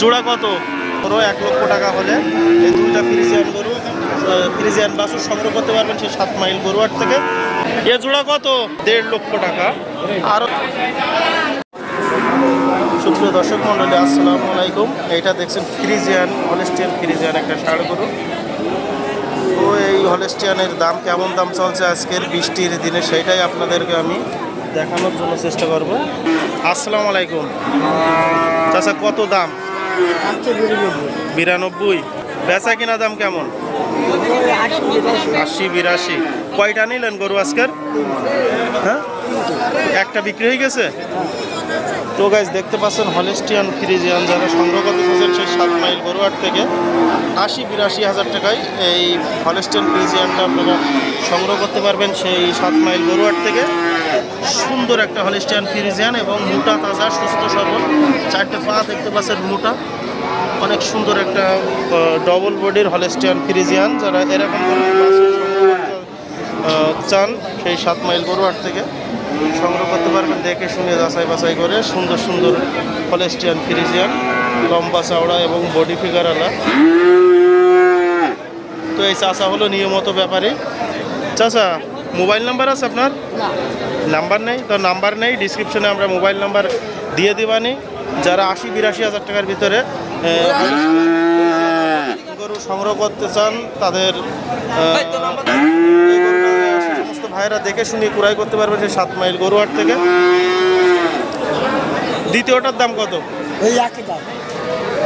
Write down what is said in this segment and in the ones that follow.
জোড়া কত? ধরো এক লক্ষ টাকা হলে এই দুইটা ফ্রিজিয়ান গরু ফ্রিজিয়ান বাছুর সংগ্রহ করতে পারবেন সেই সাত মাইল গরুয়ার থেকে। এ জোড়া কত? দেড় লক্ষ টাকা। আরও সুপ্রিয় দর্শক মন্ডলী আসসালামু আলাইকুম। এইটা দেখছেন ফ্রিজিয়ান হলেস্টিয়ান ফ্রিজিয়ান একটা ষাড় গরু। তো এই হলেস্টিয়ানের দাম কেমন দাম চলছে আজকের বৃষ্টির দিনে সেইটাই আপনাদেরকে আমি দেখানোর জন্য চেষ্টা করব। আসসালামু আলাইকুম। চাচা কত দাম? বিরানব্বই। বেচা কিনা দাম কেমন? আশি, বিরাশি। কয়টা নিলেন গরু আজকের? হ্যাঁ? একটা বিক্রি হয়ে গেছে? তো গাইজ দেখতে পাচ্ছেন হলেস্টিয়ান ফ্রিজিয়ান যারা সংগ্রহ করতে চাচ্ছেন সেই সাত মাইল গরুয়ার থেকে। আশি বিরাশি হাজার টাকায় এই হলেস্টিয়ান ফ্রিজিয়ানটা আপনারা সংগ্রহ করতে পারবেন সেই সাত মাইল গরুয়ার থেকে। সুন্দর একটা হলেস্টিয়ান ফ্রিজিয়ান এবং মোটা, তাজা, সুস্থ, সবল। চারটে পা দেখতে পাচ্ছেন মোটা। অনেক সুন্দর একটা ডবল বডির হলেস্টিয়ান ফ্রিজিয়ান যারা এরকম চান সেই সাত মাইল গরুয়ার থেকে। সংগ্রহ করতে পারবেন দেখে শুনে যাচাই বাছাই করে সুন্দর সুন্দর হলেস্টিয়ান ফ্রিজিয়ান লম্বা চওড়া এবং বডি ফিগারওয়ালা তো এই চাচা হলো নিয়মিত ব্যাপারী। চাচা মোবাইল নাম্বার আছে আপনার? নাম্বার নেই? তো নাম্বার নেই ডিসক্রিপশনে আমরা মোবাইল নাম্বার দিয়ে দিবানি। যারা আশি বিরাশি হাজার টাকার ভিতরে গরু সংগ্রহ করতে চান তাদের আহ, এই গরুটা সমস্ত ভাইয়েরা দেখে শুনে কুড়াই করতে পারবেন সেই সাত মাইল গরুয়ার থেকে। দ্বিতীয়টার দাম কত? ওই একই দাম।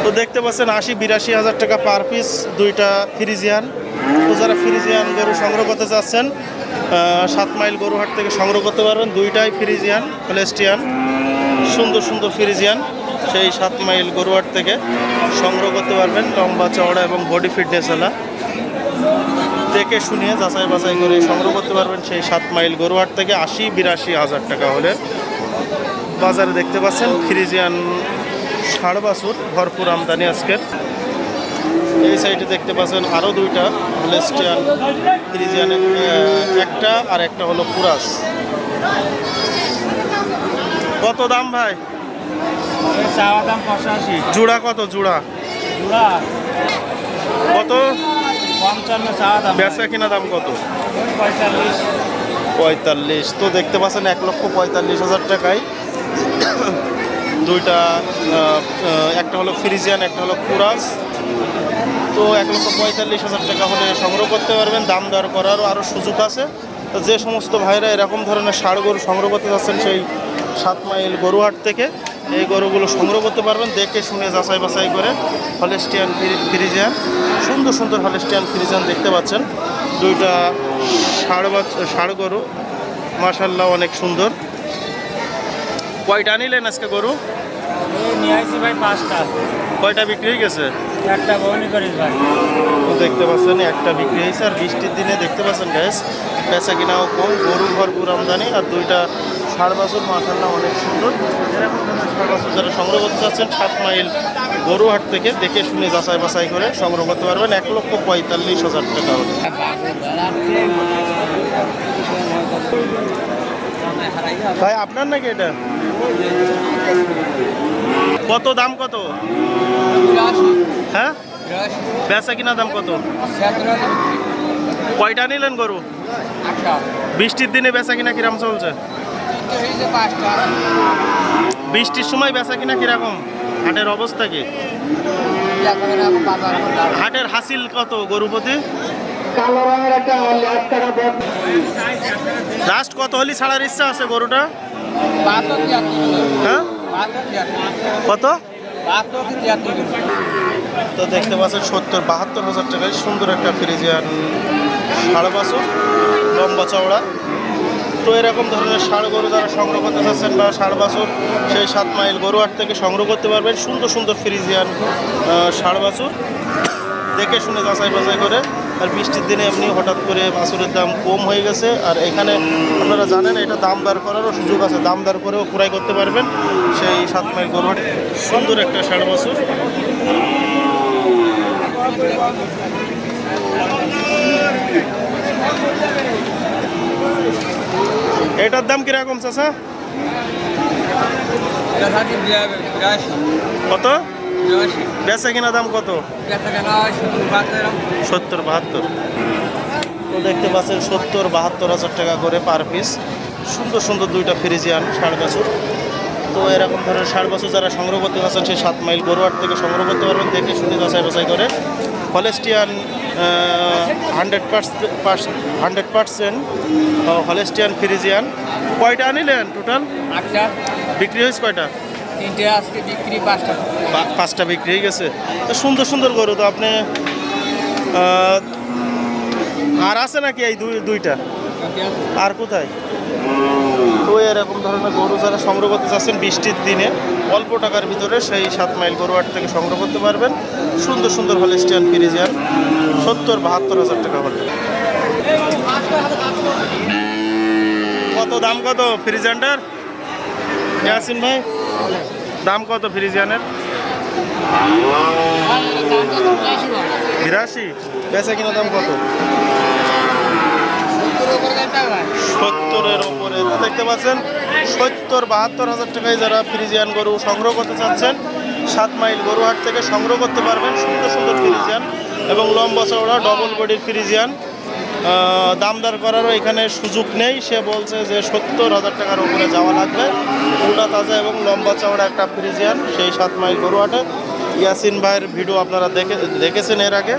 তো দেখতে পাচ্ছেন আশি বিরাশি হাজার টাকা পার পিস দুইটা ফ্রিজিয়ান। তো যারা ফ্রিজিয়ান গরু সংগ্রহ করতে চাচ্ছেন সাত মাইল গরুহাট থেকে সংগ্রহ করতে পারবেন। দুইটাই ফ্রিজিয়ান হলেস্টিয়ান সুন্দর সুন্দর ফ্রিজিয়ান সেই সাত মাইল গরুহাট থেকে সংগ্রহ করতে পারবেন। লম্বা চওড়া এবং বডি ফিটনেসওয়ালা দেখে শুনিয়ে যাচাই বাছাই করে সংগ্রহ করতে পারবেন সেই সাত মাইল গরুহাট থেকে আশি বিরাশি হাজার টাকা হলে। বাজারে দেখতে পাচ্ছেন ফ্রিজিয়ান ষাড় বাছুর ভরপুর আমদানি আজকের। এই সাইডে দেখতে পাচ্ছেন আরও দুইটা হলেস্টিয়ান ফ্রিজিয়ান একটা আর একটা হলো পুরাস কত দাম ভাই? চাওয়া দাম পঁচাশি। জোড়া কত? জোড়া। জোড়া। কত? বেচা কিনা দাম কত? পঁয়তাল্লিশ। পঁয়তাল্লিশ। তো দেখতে পাচ্ছেন এক লক্ষ পঁয়তাল্লিশ হাজার টাকায় দুইটা একটা হলো ফ্রিজিয়ান একটা হলো কুরাস। তো এক লক্ষ পঁয়তাল্লিশ হাজার টাকা হলে সংগ্রহ করতে পারবেন দাম দর করারও আরও সুযোগ আছে। তো যে সমস্ত ভাইরা এরকম ধরনের ষাড় গরু সংগ্রহ করতে যাচ্ছেন সেই সাত মাইল গরুহাট থেকে এই গরুগুলো সংগ্রহ করতে পারবেন দেখে শুনে যাচাই বাছাই করে হলেস্টিয়ান ফ্রিজিয়ান সুন্দর সুন্দর হলেস্টিয়ান ফ্রিজিয়ান দেখতে পাচ্ছেন। দুইটা ষাড় ষাড় গরু মাশাল্লাহ অনেক সুন্দর। কয়টা নিলেন আজকে গরু? ভাই পাঁচটা। কয়টা বিক্রি হয়ে গেছে? একটা বহনি করিস ভাই। তো দেখতে পাচ্ছেন একটা বিক্রি হয়েছে আর বৃষ্টির দিনে দেখতে পাচ্ছেন গ্যাস বেচা কিনাও কম গরু ভরপুর আমদানি আর দুইটা ষাড় বাছুর মাসাল্লাহ অনেক সুন্দর। ধরনের বাছুর যারা সংগ্রহ করতে চাচ্ছেন সাত মাইল গরুহাট থেকে দেখে শুনে যাচাই বাছাই করে সংগ্রহ করতে পারবেন। এক লক্ষ পঁয়তাল্লিশ হাজার টাকা হবে। ভাই আপনার নাকি এটা? কত দাম কত? হ্যাঁ? বেচা কিনা দাম কত? কয়টা নিলেন গরু? বৃষ্টির দিনে বেচা কিনা কিরম চলছে? বৃষ্টির সময় বেচা কিনা কীরকম? হাটের অবস্থা কি? হাটের হাসিল কত গরু প্রতি লাস্ট কত হলি ছাড়ার ইচ্ছা আছে গরুটা? হ্যাঁ? কত? তো দেখতে পাচ্ছেন সত্তর বাহাত্তর হাজার টাকায় সুন্দর একটা ফ্রিজিয়ান ষাড় বাছুর লম্বা চওড়া। তো এরকম ধরনের ষাড় গরু যারা সংগ্রহ করতে চাচ্ছেন বা ষাড় বাছুর, সেই সাত মাইল গরুহাট থেকে সংগ্রহ করতে পারবেন। সুন্দর সুন্দর ফ্রিজিয়ান ষাড় বাছুর। দেখে শুনে যাচাই বাছাই করে আর বৃষ্টির দিনে এমনি হঠাৎ করে বাছুরের দাম কম হয়ে গেছে। আর এখানে আপনারা জানেন এটা দাম দর করারও সুযোগ আছে। দাম দর করেও ক্রয় করতে পারবেন। সেই সাত মাইল গরু গরুহাট সুন্দর একটা ষাড় বাছুর। এটার দাম কীরকম, চাচা? কত? বেচা কিনা দাম কত? সত্তর, বাহাত্তর। তো দেখতে পাচ্ছেন, সত্তর, বাহাত্তর হাজার টাকা করে পার পিস সুন্দর সুন্দর দুইটা ফ্রিজিয়ান ষাট বছর। তো এরকম ধরনের ষাট বছর যারা সংগ্রহ করতে পারছেন সেই সাত মাইল গরুয়ার থেকে সংগ্রহ করতে পারবেন দেখে শুনে যাচাই বাছাই করে। Holstein hundred percent hundred percent Holstein Friesian কয়টা আনিলেন টোটাল আটটা। বিক্রি হয়েছে কয়টা? তিনটে আজকে বিক্রি পাঁচটা। পাঁচটা বিক্রি হয়ে গেছে। তো সুন্দর সুন্দর গরু তো আপনি আর আছে নাকি এই দুই দুইটা? আর কোথায়? তো এরকম ধরনের গরু যারা সংগ্রহ করতে চাচ্ছেন বৃষ্টির দিনে অল্প টাকার ভিতরে সেই সাত মাইল গরু হাট থেকে সংগ্রহ করতে পারবেন। সুন্দর সুন্দর হলেস্টিয়ান ফ্রিজিয়ান সত্তর, বাহাত্তর হাজার টাকা হলে। কত দাম কত ফ্রিজিয়ানটার? ইয়াসিন ভাই, দাম কত ফ্রিজিয়ানের? বিরাশি। বেচা কিনা দাম কত? সত্তরের ওপরে দেখতে পাচ্ছেন, সত্তর, বাহাত্তর হাজার টাকায় যারা ফ্রিজিয়ান গরু সংগ্রহ করতে চাচ্ছেন, সাত মাইল গরু হাট থেকে সংগ্রহ করতে পারবেন সুন্দর সুন্দর ফ্রিজিয়ান। এবং লম্বা চওড়া ডবল বডির ফ্রিজিয়ান দামদার করারও এখানে সুযোগ নেই। সে বলছে যে সত্তর হাজার টাকার উপরে যাওয়া লাগবে। পুরোটা তাজা এবং লম্বা চওড়া একটা ফ্রিজিয়ান সেই সাত মাইল গরু হাটে ইয়াসিন ভাইয়ের ভিডিও আপনারা দেখে, দেখেছেন এর আগে।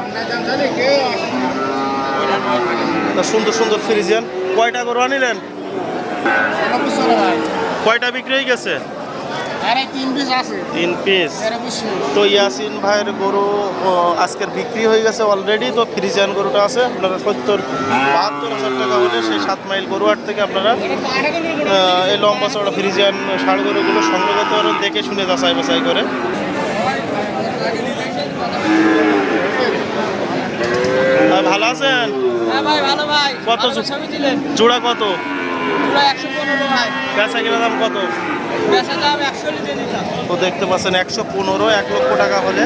সুন্দর সুন্দর ফ্রিজিয়ান কয়টা গরু আনিলেন? কয়টা বিক্রি হয়ে গেছে? তিন পিস তো ইয়াসিন ভাইয়ের গরু আজকের বিক্রি হয়ে গেছে অলরেডি তো ফ্রিজিয়ান গরুটা আছে। আপনারা সত্তর বাহাত্তর হাজার টাকা হলে সেই সাত মাইল গরু হাট থেকে আপনারা এই লম্বা চড়া ফ্রিজিয়ান ষাড় গরুগুলো সংগ্রহ করতে পারেন দেখে শুনে যাচাই বাছাই করে। ভালো আছেন? হ্যাঁ কত জোড়া কত? একশো বেচা কিনা দাম কত? তো দেখতে পাচ্ছেন একশো পনেরো এক লক্ষ টাকা হলে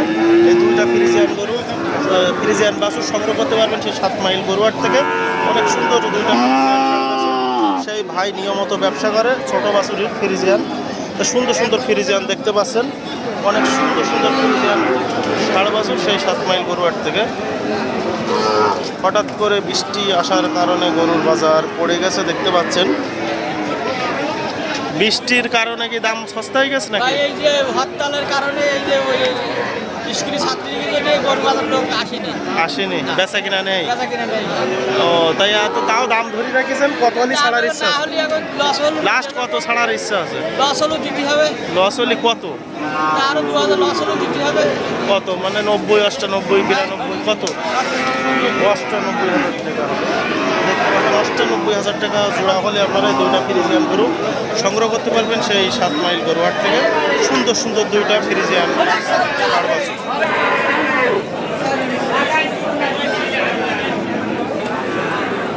এই দুইটা ফ্রিজিয়ান গরু ফ্রিজিয়ান বাছুর সংগ্রহ করতে পারবেন সেই সাত মাইল গরুয়ার থেকে। অনেক সুন্দর দুইটা। সেই ভাই নিয়মিত ব্যবসা করে ছোট বাছুরির ফ্রিজিয়ান। সুন্দর সুন্দর ফ্রিজিয়ান দেখতে পাচ্ছেন। অনেক সুন্দর সুন্দর ফ্রিজিয়ান ষাড় বাছুর সেই সাত মাইল গরুয়ার থেকে। হঠাৎ করে বৃষ্টি আসার কারণে গরুর বাজার পড়ে গেছে দেখতে পাচ্ছেন। বৃষ্টির কারণে কি দাম সস্তা হয়ে গেছে নাকি? এই যে হরতালের কারণে এই যে ওই স্কুলের ছাত্রীদের নিয়ে গরবাজার লোক আসেনি। আসেনি বেচা কিনা নেই। বেচা কিনে নেই। ও তাই এত তাও দাম ধরে রাখিছেন কত হলে ছাড়ার ইচ্ছা আছে? তাহলে এখন লস হলো। লাস্ট কত ছাড়ার ইচ্ছা আছে? লস হলো দিতে হবে। লস হলে কত? আরও দু হাজার লস হলো দিতে হবে। কত? মানে নব্বই অষ্টানব্বই বিরানব্বই কত? অষ্টানব্বই হাজার টাকা। পাচ্ছেন, অষ্টানব্বই হাজার টাকা জোড়া হলে আপনারা দুইটা ফ্রিজিয়ান গরু সংগ্রহ করতে পারবেন সেই সাত মাইল গরু হাট থেকে। সুন্দর সুন্দর দুইটা ফ্রিজিয়ান।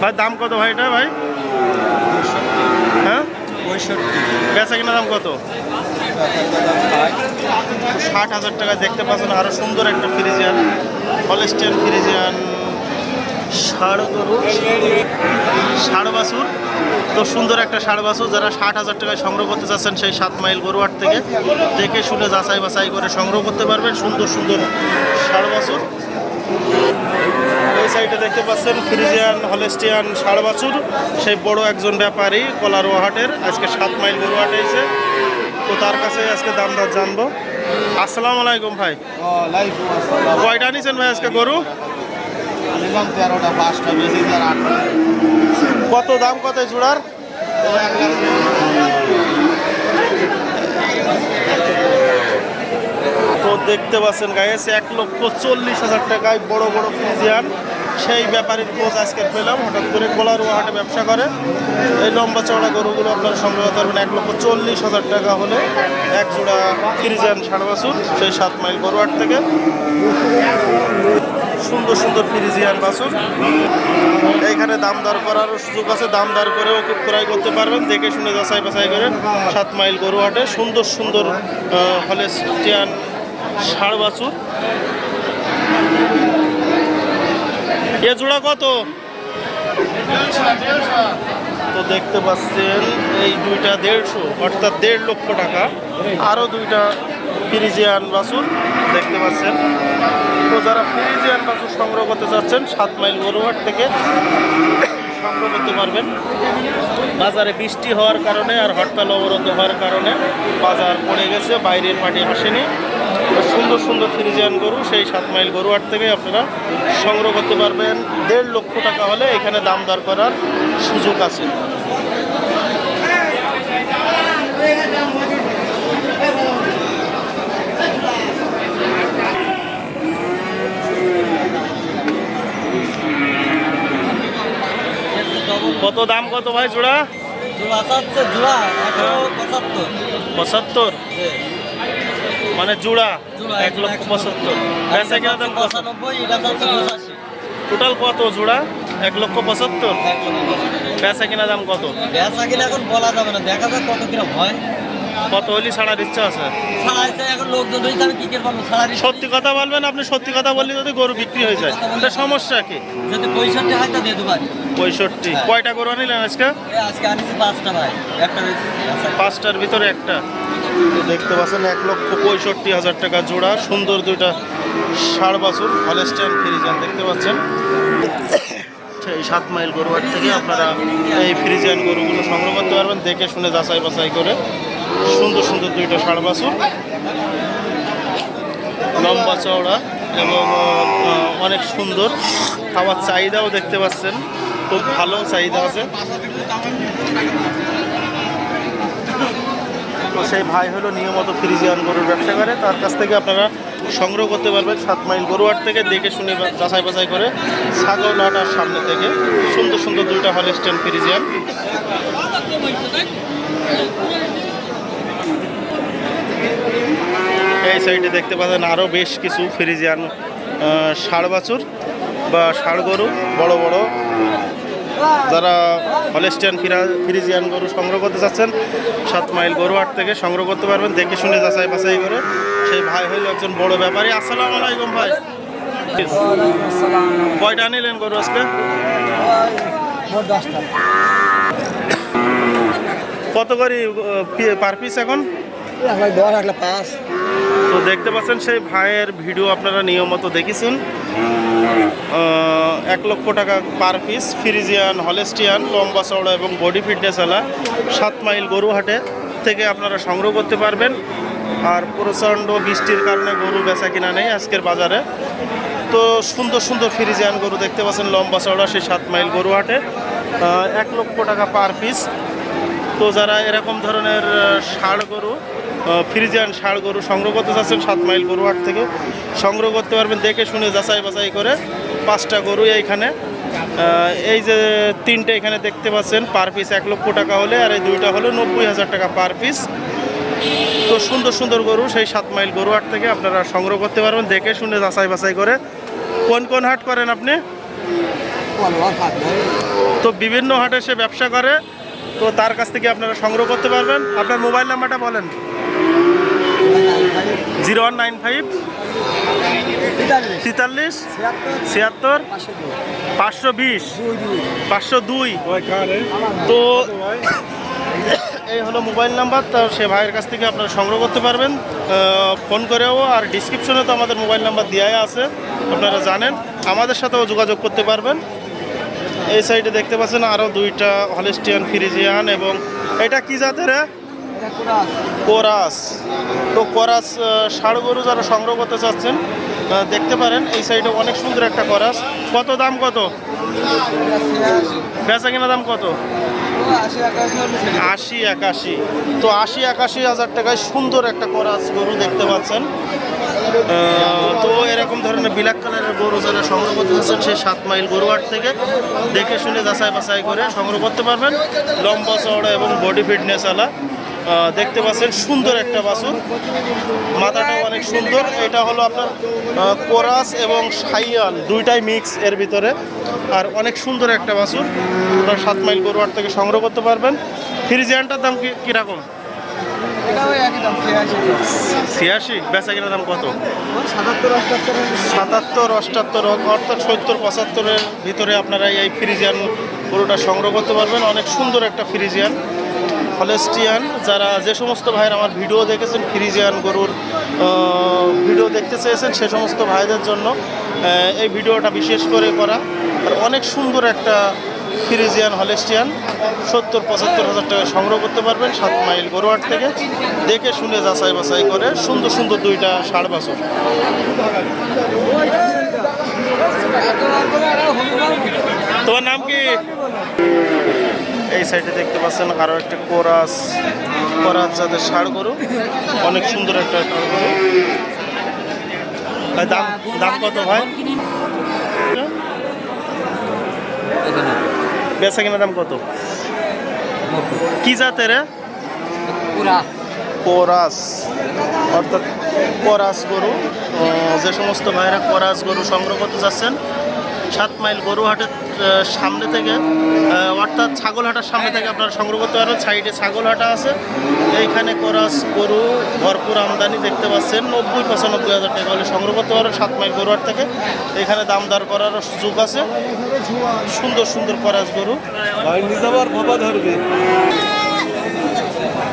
ভাই দাম কত ভাই এটা ভাই? হ্যাঁ? বেচা কিনা দাম কত? ষাট হাজার টাকা দেখতে পাচ্ছেন আরও সুন্দর একটা ফ্রিজিয়ান হলেস্টিয়ান ফ্রিজিয়ান ষাড় গরু ষাড় বাছুর তো সুন্দর একটা ষাড় বাছুর যারা ষাট হাজার টাকায় সংগ্রহ করতে চাচ্ছেন সেই সাত মাইল গরুয়াট থেকে দেখে শুনে যাচাই বাছাই করে সংগ্রহ করতে পারবেন সুন্দর সুন্দর ষাড় বাছুর এই সাইডে দেখতে পাচ্ছেন ফ্রিজিয়ান হলেস্টিয়ান ষাড় বাছুর সেই বড় একজন ব্যাপারী কলারোয়া হাটের আজকে সাত মাইল গরু হাটে এসে। তো তার কাছে আজকে দাম দর জানব। আসসালামু আলাইকুম ভাই। কয়টা নিছেন ভাই আজকে গরু? তেরোটা পাঁচটা, বেশি আটটা কত দাম কত জোড়ার? তো দেখতে পাচ্ছেন গায়েস এক লক্ষ চল্লিশ হাজার টাকায় বড় বড় ফ্রিজিয়ান সেই ব্যাপারীর খোঁজ আজকে পেলাম, হঠাৎ করে কোলারুয়া হাটে ব্যবসা করে। এই লম্বা চওড়া গরুগুলো আপনারা সংগ্রহ করবেন এক লক্ষ চল্লিশ হাজার টাকা হলে এক জোড়া ফ্রিজিয়ান ষাড় বাছুর সেই সাত মাইল গরুহাট থেকে। সুন্দর সুন্দর ফ্রিজিয়ান বাছুর এইখানে দাম দর করারও সুযোগ আছে, দাম দর করেও ক্রয় করতে পারবেন। দেখে শুনে যাচাই বাছাই করে সাত মাইল গরু হাটে সুন্দর সুন্দর হলেস্টিয়ান ষাড় বাছুর। এ জোড়া কত? তো দেখতে পাচ্ছেন, এই দুইটা দেড়শো, অর্থাৎ দেড় লক্ষ টাকা। আরও দুইটা ফ্রিজিয়ান বাছুর। দেখতে পাচ্ছেন। তো যারা ফ্রিজিয়ান বাছুর সংগ্রহ করতে চাচ্ছেন, সাত মাইল গরুহাট থেকে সংগ্রহ করতে পারবেন। বাজারে বৃষ্টি হওয়ার কারণে আর হরতাল অবরোধ হওয়ার কারণে বাজার পড়ে গেছে, বাইরের মাটি আসেনি সুন্দর সুন্দর ফ্রিজিয়ান গরু, সেই সাত মাইল গরুহাট থেকে আপনারা সংগ্রহ করতে পারবেন। দেড় লক্ষ টাকা হলে এখানে দাম দর করার সুযোগ আছে। কত দাম কত ভাই জোড়া? পঁচাত্তর। মানে জোড়া? এক লক্ষ পঁচাত্তর। বেচা কিনা দাম টোটাল কত জোড়া? এক লক্ষ পঁচাত্তর? বেচা কিনা দাম কত? বেচা কিনা এখন বলা যাবে না। দেখা যাক কত কিরম হয়। কত হলি ছাড়ার ইচ্ছা আছে? সত্যি কথা বলবেন আপনি? সত্যি কথা বললে যদি গরু বিক্রি হয়ে যায় তা সমস্যা কি? যদি পঁয়ষট্টি হয় তা পঁয়ষট্টি। কয়টা গরু আনিলেন আজকে? আজকে আনিছি পাঁচটা ভাই। একটা পাঁচটার ভিতরে একটা। দেখতে পাচ্ছেন এক লক্ষ পঁয়ষট্টি হাজার টাকা জোড়া সুন্দর দুইটা ষাড় বাছুর হলেস্টাইন ফ্রিজান দেখতে পাচ্ছেন। এই সাত মাইল গরুহাট থেকে আপনারা এই ফ্রিজিয়ান গরুগুলো সংগ্রহ করতে পারবেন দেখে শুনে যাচাই বাছাই করে। সুন্দর সুন্দর দুইটা ষাড় বাছুর, লম্বা চওড়া এবং অনেক সুন্দর। খাওয়ার চাহিদাও দেখতে পাচ্ছেন, খুব ভালো চাহিদা আছে। তো সেই ভাই হলো নিয়মিত ফ্রিজিয়ান গরুর ব্যবসা করে। তার কাছ থেকে আপনারা সংগ্রহ করতে পারবেন সাত মাইল গরুয়ার থেকে, দেখে শুনে যাচাই বাছাই করে ছাগল নাটার সামনে থেকে। সুন্দর সুন্দর দুইটা হলেস্টেন ফ্রিজিয়ান। এই সাইডে দেখতে পাচ্ছেন আরও বেশ কিছু ফ্রিজিয়ান ষাড় বাছুর বা ষাড় গরু বড় বড়। যারা হলেস্টিয়ান ফিরা ফ্রিজিয়ান গরু সংগ্রহ করতে চাচ্ছেন, সাত মাইল গরু হাট থেকে সংগ্রহ করতে পারবেন। দেখে শুনে যাচাই বাছাই করে। সেই ভাই হইল একজন বড় ব্যাপারী। আসসালাম আলাইকুম ভাই। কয়টা নিলেন গরু আজকে? কত করে পার পিস এখন? পাঁচ। তো দেখতে পাচ্ছেন সেই ভাইয়ের ভিডিও আপনারা নিয়মিত দেখেছেন। এক লক্ষ টাকা পার পিস ফ্রিজিয়ান, হলেস্টিয়ান, লম্বা চওড়া এবং বডি ফিটনেসওয়ালা সাত মাইল গরুহাটে থেকে আপনারা সংগ্রহ করতে পারবেন। আর প্রচণ্ড বৃষ্টির কারণে গরু বেচা কিনা নেই আজকের বাজারে। তো সুন্দর সুন্দর ফ্রিজিয়ান গরু দেখতে পাচ্ছেন, লম্বা চওড়া, সেই সাত মাইল গরুহাটে। এক লক্ষ টাকা পার পিস তো যারা এরকম ধরনের ষাড় গরু ফ্রিজিয়ান ষাড় গরু সংগ্রহ করতে চাচ্ছেন সাত মাইল গরু হাট থেকে সংগ্রহ করতে পারবেন দেখে শুনে যাচাই বাছাই করে পাঁচটা গরু এইখানে। এই যে তিনটে এখানে দেখতে পাচ্ছেন পার পিস এক লক্ষ টাকা হলে আর এই দুইটা হলো নব্বই হাজার টাকা পার পিস তো সুন্দর সুন্দর গরু সেই সাত মাইল গরু হাট থেকে আপনারা সংগ্রহ করতে পারবেন দেখে শুনে যাচাই বাছাই করে। কোন কোন হাট করেন আপনি? তো বিভিন্ন হাটে সে ব্যবসা করে। তো তার কাছ থেকে আপনারা সংগ্রহ করতে পারবেন। আপনার মোবাইল নাম্বারটা বলেন। Zero one nine five. তেতাল্লিশ। ছিয়াত্তর। পাঁচশো বিশ। পাঁচশো দুই। তো এই হলো মোবাইল নাম্বার। তো সে ভাইয়ের কাছ থেকে আপনারা সংগ্রহ করতে পারবেন। ফোন করেও আর ডিসক্রিপশনে তো আমাদের মোবাইল নাম্বার দেওয়াই আছে। আপনারা জানেন। আমাদের সাথেও যোগাযোগ করতে পারবেন। এই সাইডে দেখতে পাচ্ছেন আরও দুইটা হলিস্টিয়ান ফ্রিজিয়ান এবং এটা কি জাতের? কোরাস। তো কোরাস ষাড় গরু যারা সংগ্রহ করতে চাচ্ছেন দেখতে পারেন এই সাইডে অনেক সুন্দর একটা কোরাস। কত দাম কত? বেচা কিনা দাম কত? আশি একাশি। তো আশি একাশি হাজার টাকায় সুন্দর একটা কোরাস গরু দেখতে পাচ্ছেন। তো এরকম ধরনের ব্ল্যাক কালারের গরু যারা সংগ্রহ করতে চাচ্ছেন সেই সাত মাইল গরুহাট থেকে দেখে শুনে যাচাই বাছাই করে সংগ্রহ করতে পারবেন। লম্বা চওড়া এবং বডি ফিটনেসওয়ালা আহ, দেখতে পাচ্ছেন সুন্দর একটা বাছুর। মাথাটাও অনেক সুন্দর। এটা হলো আপনার কোরাস এবং সাইয়াল দুইটাই মিক্স এর ভিতরে। আর অনেক সুন্দর একটা বাছুর। আপনার সাত মাইল গরুহাট থেকে সংগ্রহ করতে পারবেন। ফ্রিজিয়ানটার দাম কি কীরকম? ছিয়াশি বেচা কিনা দাম কত? সাতাত্তর অষ্টাত্তর অর্থাৎ সত্তর পঁচাত্তরের ভিতরে আপনারা এই ফ্রিজিয়ান গরুটা সংগ্রহ করতে পারবেন। অনেক সুন্দর একটা ফ্রিজিয়ান হলেস্টিয়ান। যারা যে সমস্ত ভাইয়ের আমার ভিডিও দেখেছেন ফ্রিজিয়ান গরুর ভিডিও দেখতে চেয়েছেন সে সমস্ত ভাইদের জন্য এই ভিডিওটা বিশেষ করে করা। আর অনেক সুন্দর একটা ফ্রিজিয়ান হলেস্টিয়ান সত্তর পঁচাত্তর হাজার টাকা সংগ্রহ করতে পারবেন সাত মাইল গরুয়াট থেকে। দেখে শুনে যাচাই বাছাই করে সুন্দর সুন্দর দুইটা ষাড় বাছর তোমার নাম কি? এই সাইডে দেখতে পাচ্ছেন আরও একটা কোরাস কোরাস যাদের ষাড় গরু। অনেক সুন্দর একটা দাম দাম কত ভাই? বেচা কিনা দাম কত? কি জাতের? কোরাস। অর্থাৎ কোরাস গরু। যে সমস্ত ভাইয়েরা কোরাস গরু সংগ্রহ করতে যাচ্ছেন সাত মাইল গরু হাটের সামনে থেকে অর্থাৎ ছাগল হাটার সামনে থেকে আপনারা সংগ্রহ করতে পারবেন। সাইডে ছাগল হাটা আছে। এইখানে করাস গরু ভরপুর আমদানি দেখতে পাচ্ছেন। নব্বই, পঁচানব্বই হাজার টাকা হলে সংগ্রহ করতে পারবেন সাত মাইল গরুয়ার থেকে। এখানে দাম দর করারও সুযোগ আছে। সুন্দর সুন্দর করাস গরু। ধরবে।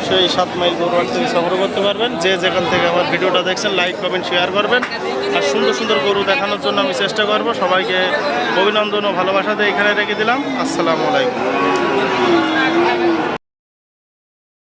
সেই সাত মাইল গরুয়ার থেকে সংগ্রহ করতে পারবেন। যে যেখান থেকে আমার ভিডিওটা দেখছেন লাইক কমেন্ট শেয়ার করবেন। আর সুন্দর সুন্দর গরু দেখানোর জন্য আমি চেষ্টা করব। সবাইকে অভিনন্দন ও ভালোবাসাতে এখানে রেখে দিলাম। আসসালামু আলাইকুম।